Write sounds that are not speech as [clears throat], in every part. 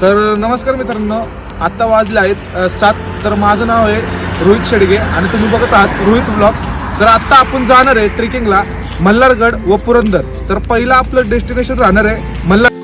तर नमस्कार मित्रांनो आत्ता वाजले आहेत सात. तर माझं नाव आहे रोहित शेडगे आणि तुम्ही बघत आहात रोहित ब्लॉग्स तर आत्ता आपण जाणार आहे ट्रेकिंगला मल्हारगड व पुरंदर. तर पहिलं आपलं डेस्टिनेशन राहणार आहे मल्हार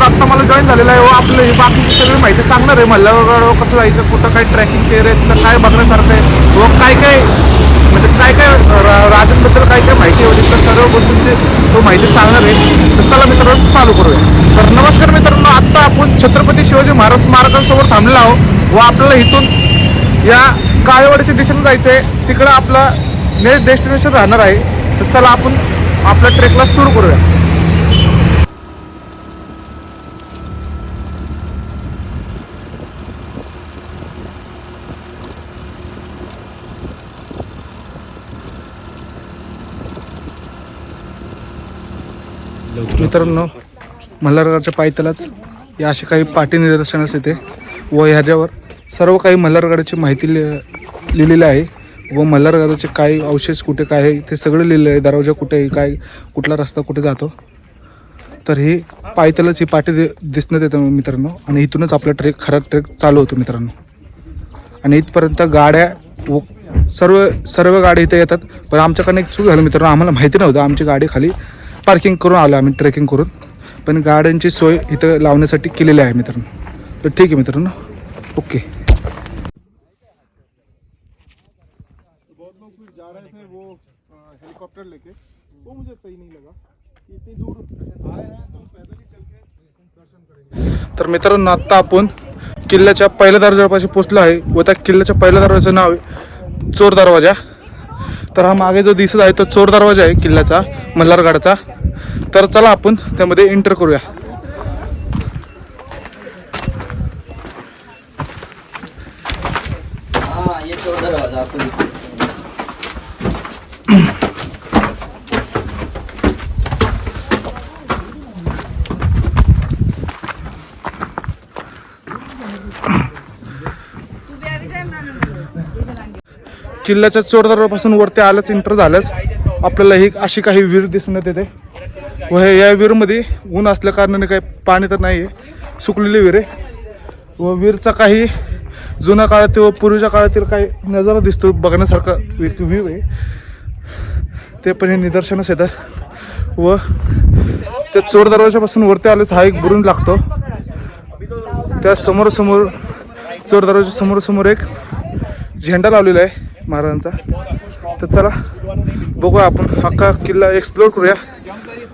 तर आत्ता मला जॉईन झालेला आहे. व आपलं ही बाकीची सगळी माहिती सांगणार आहे. मल्हारगडावर कसं जायचं? कुठं काय ट्रॅकिंगचे एरिया तर काय बघण्यासारखं आहे? व काय काय म्हणजे काय काय रा- राजांबद्दल काय काय माहिती होती तर सर्व गोष्टींची तो माहिती सांगणार आहे. तर चला मित्रांनो चालू करूया. तर नमस्कार मित्रांनो आत्ता आपण छत्रपती शिवाजी महाराज स्मारकांसमोर थांबलेलो आहोत. व आपल्याला इथून या काळेवाडीच्या दिशेने जायचं आहे तिकडं आपलं नेक्स्ट डेस्टिनेशन राहणार आहे. तर चला आपण आपल्या ट्रेकला सुरू करूया. मित्रांनो मल्हारगडच्या पायथ्यालाच या असे काही पाठी निदर्शनास येते व ह्याच्यावर सर्व काही मल्हारगडाची माहिती लि लिहिलेली आहे व मल्हारगडाचे काय अवशेष कुठे काय आहे ते सगळं लिहिलं आहे. दरवाजा कुठे आहे काय कुठला रस्ता कुठे जातो. तर ही पायथ्यालाच ही पाठी दि दिसण्यात येतं मित्रांनो. आणि इथूनच आपला ट्रेक खरा ट्रेक चालू होतो मित्रांनो. आणि इथपर्यंत गाड्या व सर्व सर्व गाड्या इथे येतात. पण आमच्याकडनं एक चूक झालं मित्रांनो. आम्हाला माहिती नव्हतं. आमची गाडी खाली पार्किंग करून आलो आम्ही ट्रेकिंग करून. पण गाड्यांची सोय इथं लावण्यासाठी केलेली आहे मित्रांनो. तर ठीक आहे मित्रांनो. ओके. हेलीकॉप्टर लेके वो मुझे सही नहीं लगा इतनी दूर आए हैं तो पैदल ही चल के तर मित्रांनो आत्ता आपण किल्ल्याच्या पहिल्या दरवाजापाशी पोचलो आहे. व त्या किल्ल्याच्या पहिल्या दरवाजाचं नाव आहे चोर दरवाजा. तर हा मागे जो दिसत आहे तो चोर दरवाजा आहे किल्ल्याचा मल्हारगडाचा. तर चला आपण त्यामध्ये एंटर करूया. हाँ ये छोड़ दरवाजा आपको दिख- किल्ल्याच्या चोरदारापासून वरती आलंच इंटर झालंच. आपल्याला ही अशी काही विहीर दिसण्यात येते व हे या विहीरमध्ये ऊन असल्या कारणाने काही पाणी तर नाही आहे सुकलेली विहीर आहे. व विहीरचा काही जुन्या काळातील व पूर्वीच्या काळातील काही नजारा दिसतो बघण्यासारखा एक व्ह्यू आहे. ते पण हे निदर्शनास येतं. व त्या चोर दरवाजापासून वरती आलेच हा एक बुरुंज लागतो. त्या समोरसमोर चोर दरवाजा समोरसमोर एक झेंडा लावलेला आहे. महाराजांचा. तर चला बघूया आपण. हक्का किल्ला एक्सप्लोर करूया.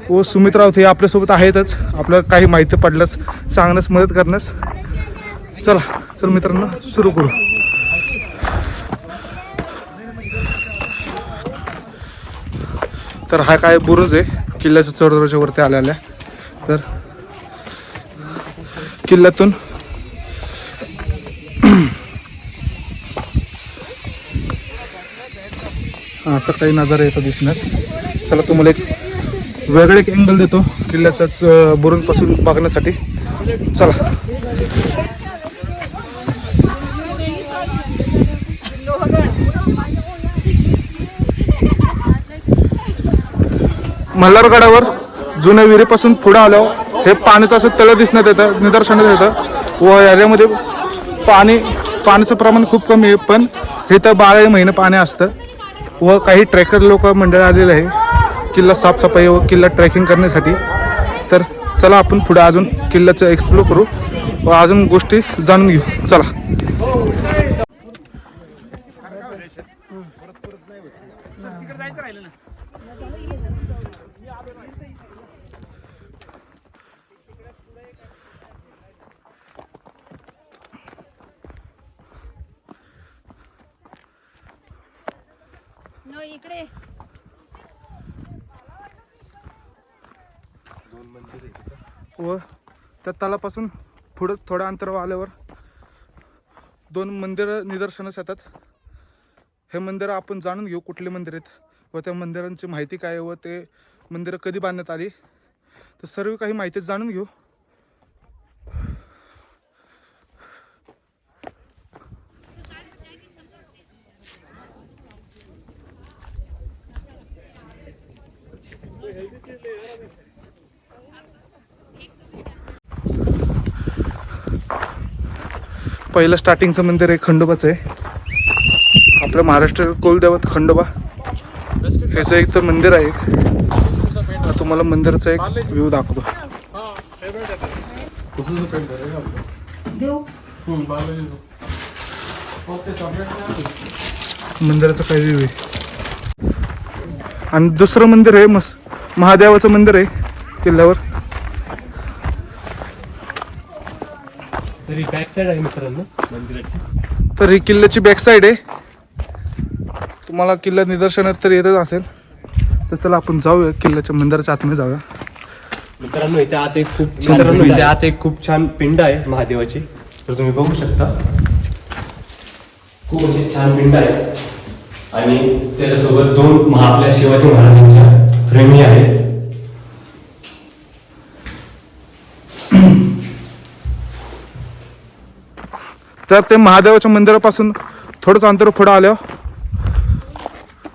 हो, व सुमित राऊत हे आपल्यासोबत आहेतच. आपल्याला काही माहिती पडल्यास सांगण्यास मदत करण्यास. चला चल मित्रांनो सुरू करू. तर हा काय बुरुज आहे. किल्ल्याच्या चढदरवाजावरती वरती आहे. तर किल्ल्यातून असं काही नजारा येतो दिसण्यास चला तुम्हाला एक वेगळे एक अँगल देतो किल्ल्याचाच बुरुंगपासून बघण्यासाठी. चला. मल्हारगडावर जुन्या विहिरीपासून पुढे आलो हे पाण्याचं असं तळ दिसण्यात येतं निदर्शनात येतं. व याच्यामध्ये पाणी पाण्याचं प्रमाण खूप कमी आहे पण हे तर बाराही महिने पाणी असतं. व काही ट्रेकर लोक मंडळ आलेले आहे. किल्ला साफसफाई व किल्ला ट्रेकिंग करण्यासाठी. तर चला आपण पुढे अजून किल्ल्याचं एक्सप्लोर करू व अजून गोष्टी जाणून घेऊ. चला नो इकडे व त्या तलापासून पुढं थोडं अंतरावर आल्यावर दोन मंदिरं निदर्शनास येतात. हे मंदिरं आपण जाणून घेऊ कुठले मंदिर आहेत व त्या मंदिरांची माहिती काय आहे व ते मंदिरं कधी बांधण्यात आली. तर सर्व काही माहिती जाणून घेऊ. पहिलं स्टार्टिंगचं मंदिर आहे खंडोबाचं आहे. आपल्या महाराष्ट्र कुलदैवत खंडोबा. ह्याचं एक तर मंदिर आहे तुम्हाला मंदिराचा एक व्ह्यू दाखवतो. मंदिराचा काही व्ह्यू आहे. आणि दुसरं मंदिर आहे मस महादेवाचं मंदिर आहे किल्ल्यावर. तरी बॅक साईड आहे मित्रांनो. मंदिराची. तर ही किल्ल्याची बॅक साईड आहे. तुम्हाला किल्ला निदर्शनात तर येतच असेल. तर चला आपण जाऊया किल्ल्याच्या मंदिराच्या आतमध्ये जाऊया. मित्रांनो इथे आत एक खूप मित्रांनो इथे आत एक खूप छान पिंड आहे महादेवाची. तर तुम्ही बघू शकता. खूप अशी छान पिंड आहे. आणि त्याच्यासोबत दोन महा आपल्या शिवाजी महाराजांच्या फ्रेमी आहेत. तर ते महादेवाच्या मंदिरापासून थोडंच अंतर पुढं आल्यावर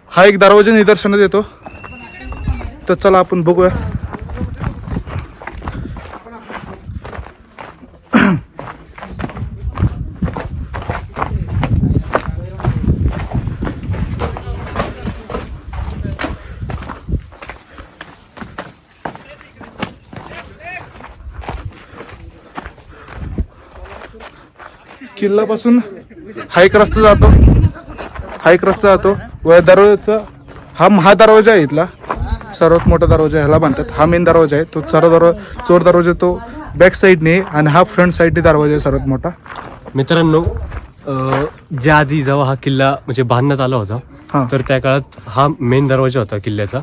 हा एक दरवाजा निदर्शनात येतो. तर चला आपण बघूया. किल्ल्यापासून हा एक रस्ता जातो. हा एक रस्ता जातो. व दरवाजाचा हा महादरवाजा आहे इथला. सर्वात मोठा दरवाजा ह्याला बांधतात हा मेन दरवाजा आहे. तो सर्व दरवाजा चोर दरवाजा तो बॅक साईडने आणि हा फ्रंट साईडने दरवाजा आहे सर्वात मोठा. मित्रांनो अं, ज्या आधी जेव्हा हा किल्ला म्हणजे बांधण्यात आला हा. होता तर त्या काळात हा मेन दरवाजा होता किल्ल्याचा.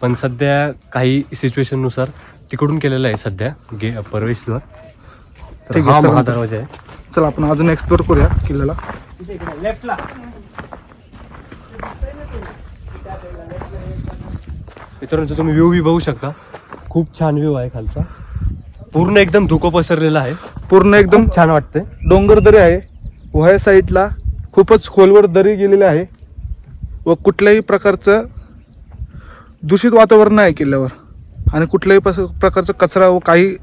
पण सध्या काही सिच्युएशननुसार तिकडून केलेला आहे सध्या गे प्रवेशद्वार. तर ठीक आहे, हा चला. महादरवाजा आहे. चला आपण अजून एक्सप्लोर करूया किल्ल्याला. मित्रांनो तुम्ही व्ह्यू बी बघू शकता. खूप छान व्ह्यू आहे खालचा. पूर्ण एकदम धुकं पसरलेला आहे. पूर्ण एकदम छान वाटतंय. डोंगर दरी आहे. व ह्या साईडला खूपच खोलवर दरी गेलेली आहे. व कुठल्याही प्रकारचं दूषित वातावरण नाही किल्ल्यावर. आणि कुठल्याही प्रकारचा कचरा व काही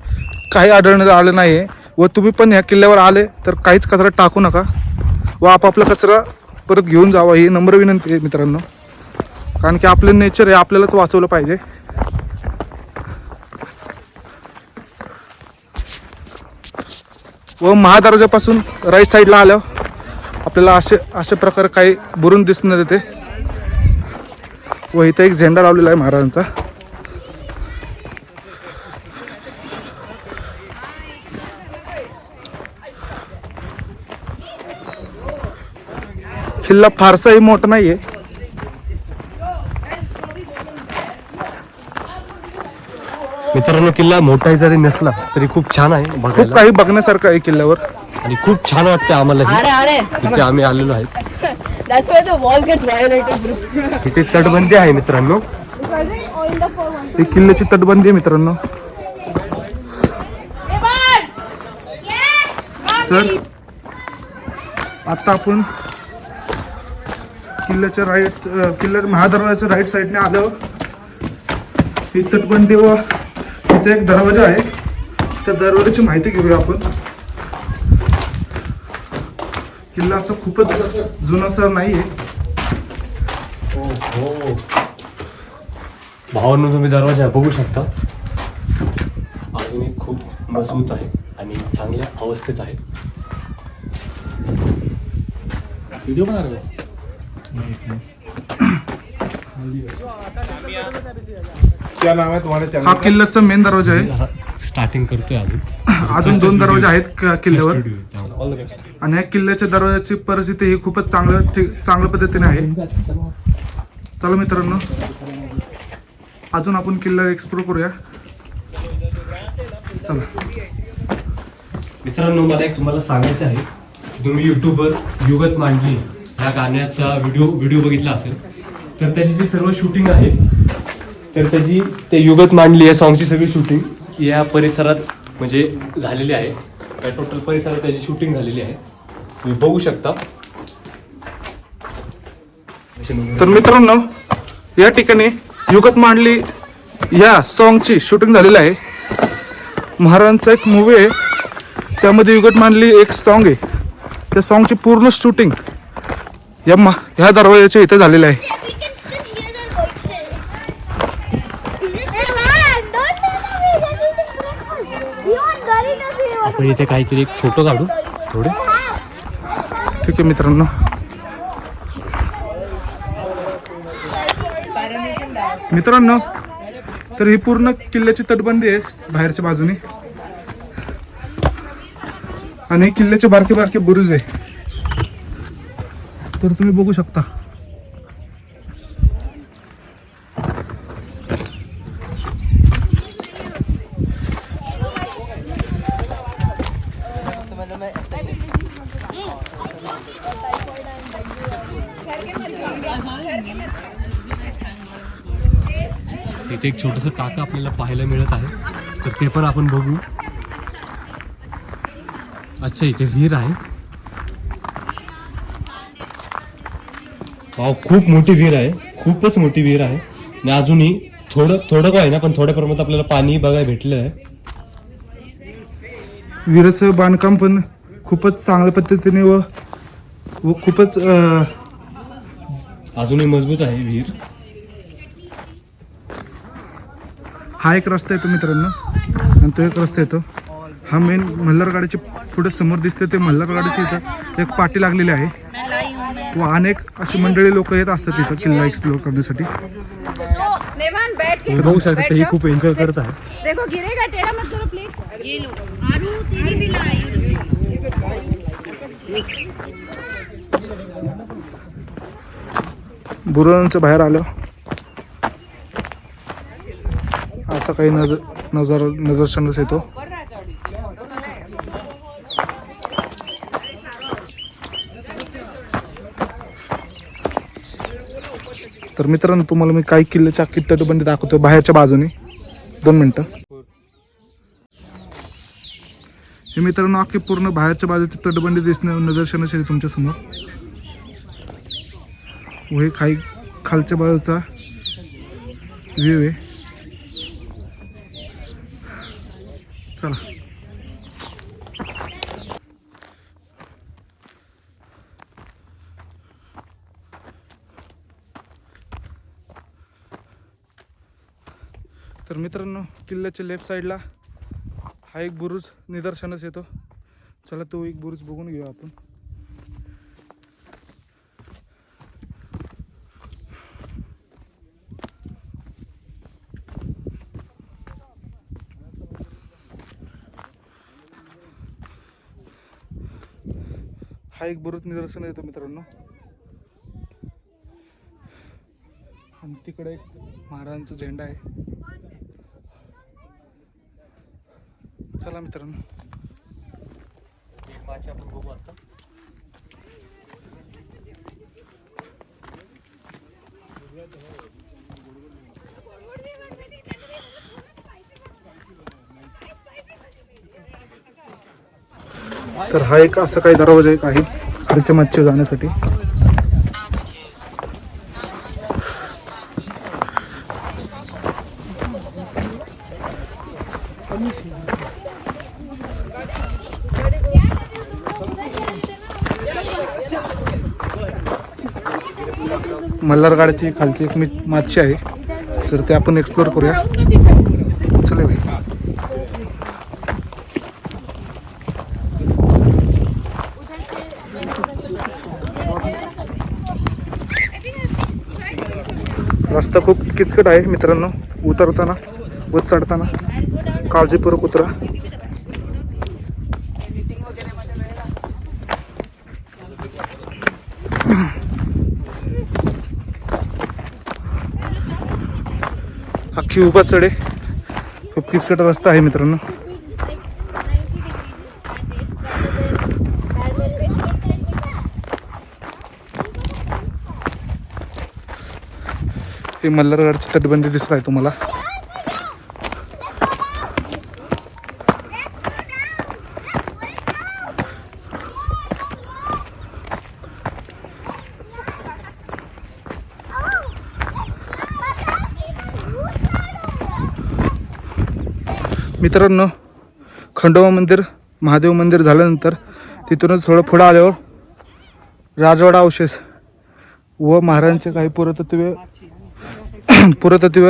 काही आढळण्यात आलं नाही आहे व तुम्ही पण ह्या किल्ल्यावर आले तर काहीच कचरा टाकू नका. व आपापला कचरा परत घेऊन जावा ही नम्र विनंती आहे मित्रांनो. कारण की आपलं नेचर आहे आपल्यालाच वाचवलं पाहिजे. व महादरोजापासून राईट साईडला आल्यावर आपल्याला असे अशा प्रकारे काही बुरून दिसून येते. व इथं एक झेंडा लावलेला आहे महाराजांचा. किल्ला फारसाही मोठा नाहीये. मित्रांनो किल्ला मोठाही जरी नसला तरी खूप छान आहे खूप बघायला काही बघण्यासारखं आहे किल्ल्यावर. आणि खूप छान वाटतं आम्हाला इथे आम्ही आलेलो आहे. That's where the wall gets violated, bro. इथे तटबंदी आहे मित्रांनो. ही किल्ल्याची तटबंदी आहे मित्रांनो. तर आता आपण किल्ल्याच्या राईट किल्ल्या महादरवाजाच्या राईट साईडने आलो ही तटबंदी व इथे एक दरवाजा आहे. त्या दरवाजाची माहिती घेऊया आपण. किल्ला असं खूपच जुनासर नाही आहे भावांनो तुम्ही दरवाजा बघू शकता. अजूनही खूप मजबूत आहे आणि चांगल्या अवस्थेत आहे. व्हिडिओ बना रहे हो? हा किल्ल्याचा मेन दरवाजा आहे. स्टार्टिंग करतोय अजून. [laughs] अजून दोन दरवाजे आहेत क- किल्ल्यावर. ऑल द बेस्ट आणि या किल्ल्याच्या दरवाजाची परिस्थिती ही खूपच चांगलं ठीक- चांगल्या पद्धतीने आहे. चला मित्रांनो अजून आपण किल्ला एक्सप्लोर करूया. चला. मित्रांनो मला एक तुम्हाला सांगायचं आहे. तुम्ही युट्यूबवर युगत मांडली. ह्या गाण्याचा व्हिडिओ व्हिडिओ बघितला असेल. तर त्याची जी सर्व शूटिंग आहे तर त्याची ते युगत मांडली या सॉंगची सगळी शूटिंग या परिसरात म्हणजे झालेली आहे. या टोटल परिसरात त्याची शूटिंग झालेली आहे. तुम्ही बघू शकता. तर मित्रांनो या ठिकाणी युगत मांडली या सॉन्गची शूटिंग झालेली आहे. महाराजांचा एक मूवी आहे. त्यामध्ये युगत मांडली एक सॉन्ग आहे. त्या सॉन्गची पूर्ण शूटिंग या मा ह्या दरवाजाच्या इथे झालेलं आहे. आपण इथे काहीतरी एक फोटो काढू थोडे. ठीक आहे मित्रांनो. मित्रांनो तर ही पूर्ण किल्ल्याची तटबंदी आहे बाहेरच्या बाजूने. आणि किल्ल्याचे बारके बारके बुरुज आहे. तर तुम्ही बघू शकता. इथे एक छोटंसं टाकं आपल्याला पाहायला मिळत आहे. तर ते पण आपण बघू. अच्छा इथे विहीर आहे. खूप मोठी विहीर आहे. खूपच मोठी विहीर आहे. आणि अजूनही थोडं थोडं काय ना पण थोड्या प्रमाणात आपल्याला पाणी बघायला भेटलेलं आहे विहिरीचं बांधकाम पण खूपच चांगल्या पद्धतीने व व खूपच अं, अजूनही मजबूत आहे विहीर. हा एक रस्ता येतो मित्रांनो. आणि तो एक रस्ता येतो. हा मेन मल्हारगाडीचे पुढे समोर दिसते ते मल्हारगाडीचे इथं एक पाटी लागलेली आहे. व अनेक अशी मंडळी लोक येत असतात इथं किल्ला एक्सप्लोर करण्यासाठी. बघू शकता ते ही खूप एन्जॉय करत आहे देखो गिरेगा टेढ़ा मत करो प्लीज ये लो आरू तेरी भी लाई बुरुजांचं बाहेर आलं. असा काही नजर नजर नजरशंडस येतो. तर मित्रांनो तुम्हाला मी काही किल्ल्याच्या अख्खी तटबंदी दाखवतो बाहेरच्या बाजूने. दोन मिनटं. हे मित्रांनो अख्खी पूर्ण बाहेरच्या बाजूची तटबंदी दिसणं निदर्शनास येते तुमच्यासमोर. व हे काही खालच्या बाजूचा व्ह्यू आहे. चला. मित्रांनो किल्ल्याच्या लेफ्ट साईडला हा एक बुरुज निदर्शनच येतो. चला तो एक बुरुज बघून घेऊ आपण. हा एक बुरुज निदर्शन येतो मित्रांनो. आणि तिकडे एक महाराजांचा झेंडा आहे. चला मित्रांनो. तर हा एक असा काही दरवाजा एक आहे खालच्या मच्छी जाण्यासाठी. मल्हारगाडची खालची एक मी माची आहे. सर ते आपण एक्सप्लोर करूया. चले भाई रस्ता खूप किचकट आहे मित्रांनो. उतरताना व चढताना. काळजीपूर्वक उतरा. अख्खी उभा चढे. खूप किचकट रस्ता आहे मित्रांनो. हे मल्हारगडची तटबंदी दिसत आहे तुम्हाला. मित्रांनो खंडोबा मंदिर महादेव मंदिर झाल्यानंतर तिथूनच थोडं पुढं आल्यावर राजवाडा अवशेष व महाराजांचे काही पुरातत्व [clears throat] पुरातत्व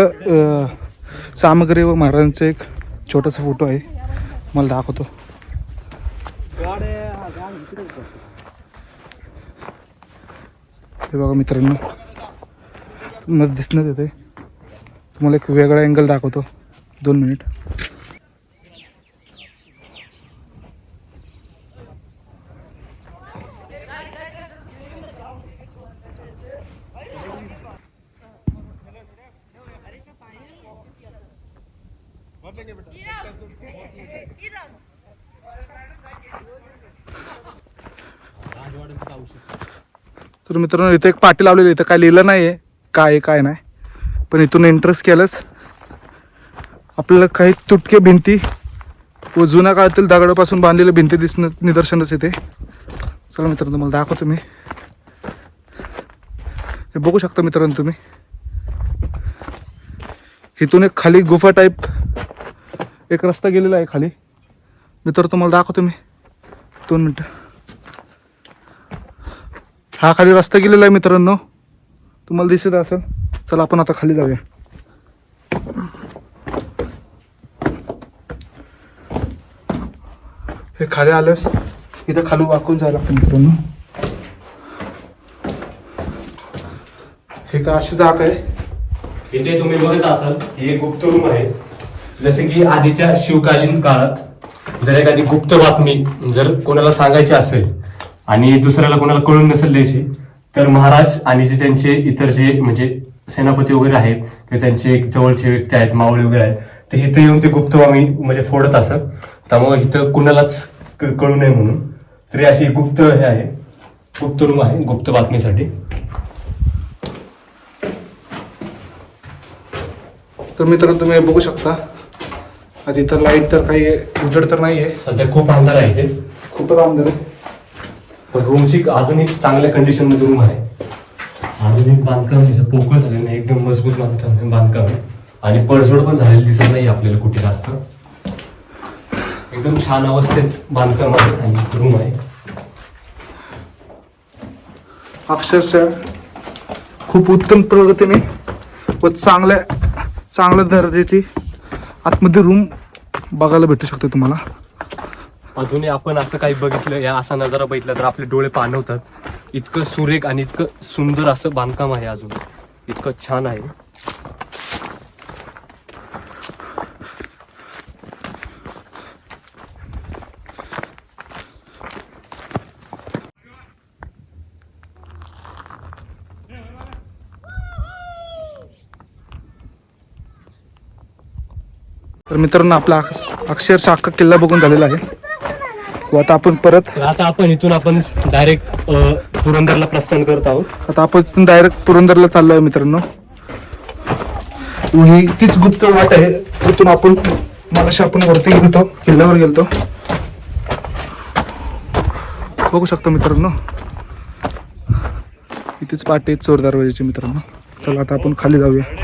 सामग्री व महाराजांचा एक छोटासा फोटो आहे. मला दाखवतो. हे बघा मित्रांनो तुम्हाला दिसण्यात येते तुम्हाला एक वेगळा अँगल दाखवतो. दोन मिनिट तर मित्रांनो इथे एक पाटी लावलेली इथं काय लिहिलं नाही आहे काय आहे काय नाही. पण इथून इंटरेस्ट केलंच. आपल्याला काही तुटके भिंती व जुन्या काळातील दगडापासून बांधलेल्या भिंती दिसणं निदर्शनच येते चला मित्रांनो तुम्हाला दाखवतो मी. हे बघू शकता मित्रांनो तुम्ही. इथून एक खाली गुफा टाईप एक रस्ता गेलेला आहे खाली. मित्र तुम्हाला दाखवतो मी. दोन मिनटं. हा खाली रस्ता गेलेला आहे मित्रांनो. तुम्हाला दिसत असेल. चला आपण आता खाली जाऊया. हे खाली आल्यास इथं खाली वाकून जायला लागतं मित्रांनो. हे का अशी जागा आहे? इथे तुम्ही बघत असाल ही एक गुप्त रूम आहे. जसे की आधीच्या शिवकालीन काळात जर एखादी गुप्त बातमी जर कोणाला सांगायची असेल आणि दुसऱ्याला कोणाला कळून नसेल द्यायची तर महाराज आणि जे त्यांचे इतर जे म्हणजे सेनापती वगैरे आहेत किंवा त्यांचे एक जवळचे व्यक्ती आहेत मावळे वगैरे आहेत ते इथं येऊन ते गुप्त आम्ही म्हणजे फोडत असत. त्यामुळे इथं कुणालाच कळू नये म्हणून. तरी अशी गुप्त हे आहे. गुप्त रूम आहे गुप्त बातमीसाठी. तर मित्रांनो तुम्ही बघू शकता. आधी तर लाइट तर काही उजड तर नाही आहे सध्या खूप अंधार आहे इथे. खूपच अंधार आहे. पण रूमची आधुनिक चांगल्या कंडिशनमध्ये रूम आहे. आधुनिक बांधकाम तिचं पोकळ झालेलं नाही एकदम मजबूत बांधकाम आहे बांधकाम आहे. आणि पडझड पण झालेली दिसत नाही आपल्याला कुठे जास्त. एकदम छान अवस्थेत बांधकाम आहे आणि रूम आहे. अक्षरशः खूप उत्तम प्रगतीने व चांगल्या चांगल्या दर्जाची आतमध्ये रूम बघायला भेटू शकते तुम्हाला. अजूनही आपण असं काही बघितलं या असा नजारा बघितला तर आपले डोळे पाणवतात इतकं सुरेख आणि इतकं सुंदर असं बांधकाम आहे अजून. इतकं छान आहे. तर मित्रांनो आपला अक्ष- अक्षरशः अख्खा किल्ला बघून झालेला आहे. व आता आपण परत आता आपण इथून आपण डायरेक्ट पुरंदरला प्रस्थान करत आहोत. आता आपण तिथून डायरेक्ट पुरंदरला चाललो आहे मित्रांनो. ही तीच गुप्त वाट आहे जिथून आपण मगाशी आपण वरती गेलतो किल्ल्यावर गेलतो. बघू शकता मित्रांनो. इथेच पाटे आहेत चोर दरवाजाचे मित्रांनो. चला आता आपण खाली जाऊया.